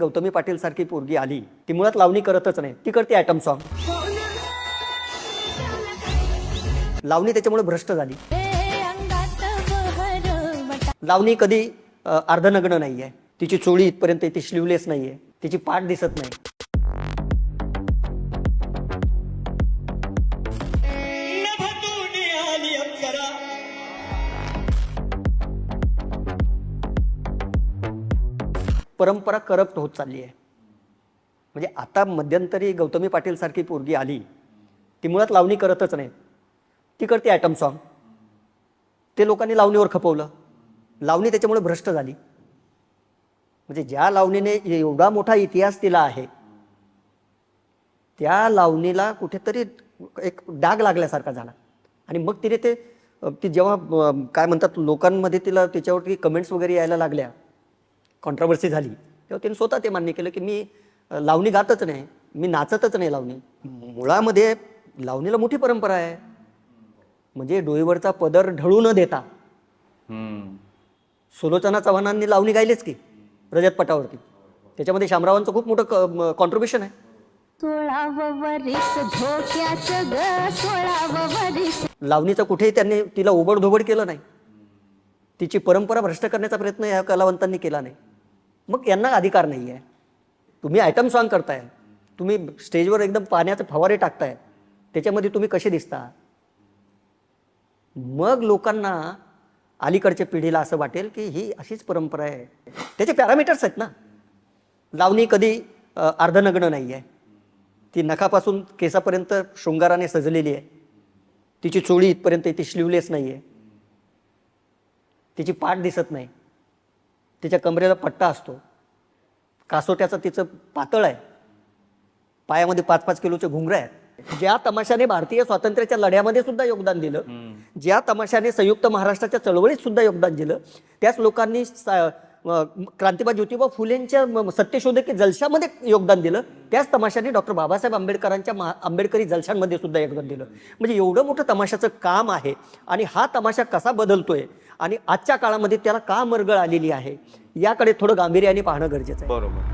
गौतमी पाटील सारखी पोरगी आली. ती मुळात लावणी करतच नाही. ती करते आयटम सॉन्ग लावणी त्याच्यामुळे भ्रष्ट झाली. लावणी कधी अर्धनग्न नाहीये. तिची चोळी इथपर्यंत ती शिवलेस नाहीये. तिची पाठ दिसत नाही. परंपरा करप्ट होत चालली आहे. म्हणजे आता मध्यंतरी गौतमी पाटील सारखी पोरगी आली ती मुळात लावणी करतच नाही. ती करते ॲटम सॉन्ग ते लोकांनी लावणीवर खपवलं. लावणी त्याच्यामुळे भ्रष्ट झाली. म्हणजे ज्या लावणीने एवढा मोठा इतिहास तिला आहे त्या लावणीला कुठेतरी एक डाग लागल्यासारखा झाला. आणि मग तिने ते ती जेव्हा काय म्हणतात लोकांमध्ये तिला त्याच्यावरती कमेंट्स वगैरे यायला लागल्या कॉन्ट्रोवर्सी झाली तेव्हा तिने स्वतः ते मान्य केलं की मी लावणी गातच नाही मी नाचतच नाही लावणी. मुळामध्ये लावणीला मोठी परंपरा आहे. म्हणजे डोईवरचा पदर ढळू न देता सुलोचना चव्हाणांनी लावणी गायलीच की रजत पटावरती त्याच्यामध्ये शामरावांचं खूप मोठं कॉन्ट्रीब्युशन आहे. लावणीचं कुठेही त्यांनी तिला ओबडधोबड केलं नाही. तिची परंपरा भ्रष्ट करण्याचा प्रयत्न या कलावंतांनी केला नाही. मग यांना अधिकार नाही आहे तुम्ही आयटम सॉन्ग करताय. तुम्ही स्टेजवर एकदम पाण्याचे फवारे टाकताय. त्याच्यामध्ये तुम्ही कसे दिसता? मग लोकांना अलीकडच्या पिढीला असं वाटेल की ही अशीच परंपरा आहे. त्याचे पॅरामीटर्स आहेत ना. लावणी कधी अर्धनग्न नाही आहे ती नखापासून केसापर्यंत शृंगाराने सजलेली आहे. तिची चोळी इथपर्यंत ती स्लीवलेस नाही आहे तिची पाठ दिसत नाही. तिच्या कमरेला पट्टा असतो. कासोट्याचं तिचं पातळ आहे. पायामध्ये पाच पाच किलोचे घुंगरं आहेत. ज्या तमाशाने भारतीय स्वातंत्र्याच्या लढ्यामध्ये सुद्धा योगदान दिलं ज्या तमाशाने संयुक्त महाराष्ट्राच्या चळवळीत सुद्धा योगदान दिलं त्याच लोकांनी क्रांतिबा ज्योतिबा फुलेंच्या म- सत्यशोधकी जलशामध्ये योगदान दिलं. त्याच तमाशाने डॉक्टर बाबासाहेब आंबेडकरांच्या महा आंबेडकरी जलशांमध्ये सुद्धा योगदान दिलं. म्हणजे एवढं मोठं तमाशाचं काम आहे आणि हा तमाशा कसा बदलतोय आणि आजच्या काळामध्ये त्याला का मरगळ आलेली आहे याकडे थोडं गांभीर्याने पाहणं गरजेचं आहे. बरोबर.